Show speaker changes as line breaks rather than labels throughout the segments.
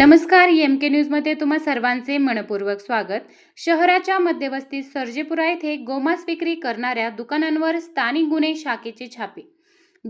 नमस्कार एम के न्यूजमध्ये तुम्हा सर्वांचे मनपूर्वक स्वागत. शहराच्या मध्यवस्तीत सर्जेपुरा येथे गोमांस विक्री करणाऱ्या दुकानांवर स्थानिक गुन्हे शाखेचे छापे.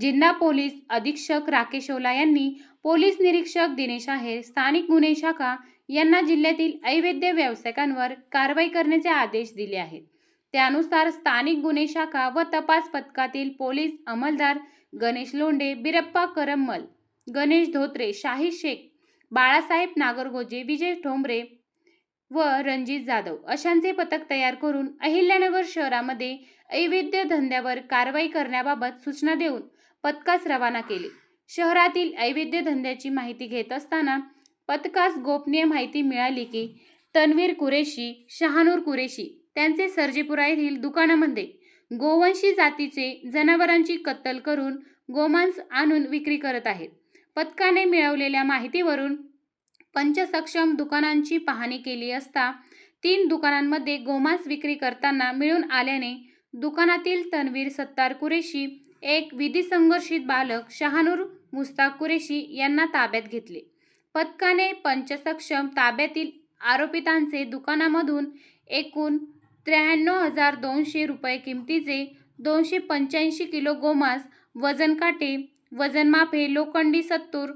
जिल्हा पोलीस अधीक्षक राकेश ओला यांनी पोलीस निरीक्षक दिनेश आहेर स्थानिक गुन्हे शाखा यांना जिल्ह्यातील अवैध व्यावसायिकांवर कारवाई करण्याचे आदेश दिले आहेत. त्यानुसार स्थानिक गुन्हे शाखा व तपास पथकातील पोलीस अंमलदार गणेश लोंडे बिरप्पा करमल गणेश धोत्रे शाही शेख बाळासाहेब नागरगोजे विजय ठोंबरे व रणजित जाधव अशांचे पथक तयार करून अहिल्यानगर शहरामध्ये अवैध धंद्यावर कारवाई करण्याबाबत सूचना देऊन पथकास रवाना केले. शहरातील अवैध धंद्याची माहिती घेत असताना पथकास गोपनीय माहिती मिळाली की तन्वीर कुरेशी शहानूर कुरेशी त्यांचे सर्जेपुरा येथील दुकानामध्ये गोवंशी जातीचे जनावरांची कत्तल करून गोमांस आणून विक्री करत आहेत. पथकाने मिळवलेल्या माहितीवरून पंचसक्षम दुकानांची पाहणी केली असता तीन दुकानांमध्ये गोमांस विक्री करताना मिळून आल्याने दुकानातील तन्वीर सत्तार कुरेशी एक विधिसंघर्षित बालक शहानूर मुस्ताक कुरेशी यांना ताब्यात घेतले. पथकाने पंचसक्षम ताब्यातील आरोपितांचे दुकानामधून एकूण त्र्याण्णव हजार दोनशे रुपये किमतीचे दोनशे पंच्याऐंशी किलो गोमांस वजन काटे वजनमापे लोखंडी सत्तूर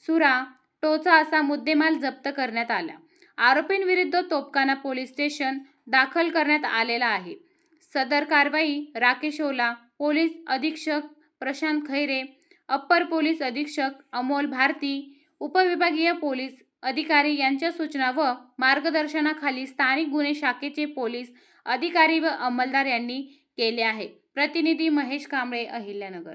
सुरा टोचा असा मुद्देमाल जप्त करण्यात आला. आरोपींविरुद्ध तोपखाना पोलीस स्टेशन दाखल करण्यात आलेला आहे. सदर कारवाई राकेश ओला पोलीस अधीक्षक प्रशांत खैरे अप्पर पोलीस अधीक्षक अमोल भारती उपविभागीय पोलीस अधिकारी यांच्या सूचना व मार्गदर्शनाखाली स्थानिक गुन्हे शाखेचे पोलीस अधिकारी व अंमलदार यांनी केले आहे. प्रतिनिधी महेश कांबळे अहिल्यानगर.